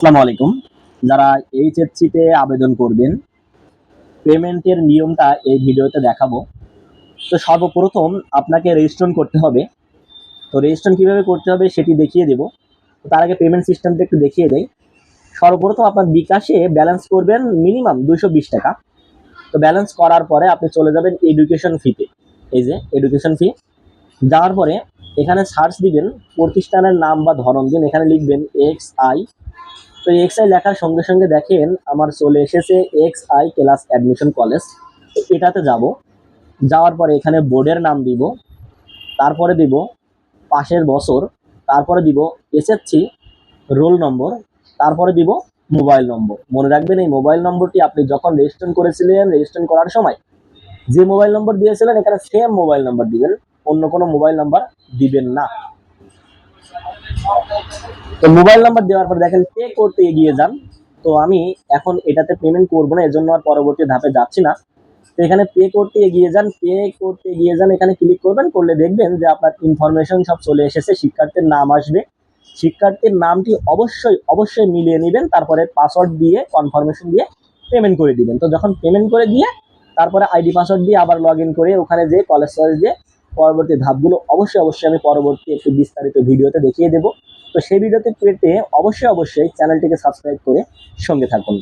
আসসালামু আলাইকুম। যারা এইচএসসিতে আবেদন করবেন, পেমেন্টের নিয়মটা এই ভিডিওতে দেখাবো। তো সর্বপ্রথম আপনাকে রেজিস্ট্রেশন করতে হবে। তো রেজিস্ট্রেশন কীভাবে করতে হবে সেটি দেখিয়ে দেবো। তার আগে পেমেন্ট সিস্টেমটা একটু দেখিয়ে দেই। সর্বপ্রথম আপনার বিকাশে ব্যালেন্স করবেন মিনিমাম দুশো টাকা। তো ব্যালেন্স করার পরে আপনি চলে যাবেন এডুকেশন ফিতে এই যে এডুকেশন ফি যাওয়ার পরে এখানে সার্চ দিবেন, প্রতিষ্ঠানের নাম বা ধরন দিন। এখানে লিখবেন এক্স আই তো এক্স আই লেখার সঙ্গে সঙ্গে দেখেন আমার চলে এসেছে X I class admission college তো এটাতে যাব। যাওয়ার পরে এখানে বোর্ডের নাম দিব। তারপরে দিব পাশের বছর। তারপরে দিব এসএসসি রোল নম্বর। তারপরে দিব মোবাইল নম্বর। মনে রাখবেন এই মোবাইল নম্বরটি আপনি যখন রেজিস্ট্রেশন করেছিলেন, রেজিস্ট্রেশন করার সময় যে মোবাইল নম্বর দিয়েছিলেন, এখানে সেম মোবাইল নম্বর দিবেন। অন্য কোনো মোবাইল নাম্বার দিবেন না। তো মোবাইল নাম্বার দেওয়ার পর দেখেন পে করতে এগিয়ে যান। তো আমি এখন এটাতে পেমেন্ট করব না, এজন্য আর পরবর্তী ধাপে যাচ্ছি না। তো এখানে পে করতে এগিয়ে যান পে করতে এগিয়ে যান, এখানে ক্লিক করবেন, করলে দেখবেন যে আপনার ইনফরমেশন সব চলে এসেছে, শিক্ষার্থীর নাম আসবে। শিক্ষার্থীর নামটি অবশ্যই অবশ্যই মিলিয়ে নেবেন, তারপরে পাসওয়ার্ড দিয়ে কনফার্মেশন দিয়ে পেমেন্ট করে দিবেন। তো যখন পেমেন্ট করে দিয়ে, তারপরে আইডি পাসওয়ার্ড দিয়ে আবার লগ করে ওখানে যে কলেজ চয়েস দিয়ে পরবর্তী ধাপগুলো অবশ্যই অবশ্যই আমি পরবর্তী একটু বিস্তারিত ভিডিওতে দেখিয়ে দেব। তো সেই ভিডিওতে পেতে অবশ্যই অবশ্যই চ্যানেলটিকে সাবস্ক্রাইব করে সঙ্গে থাকুন।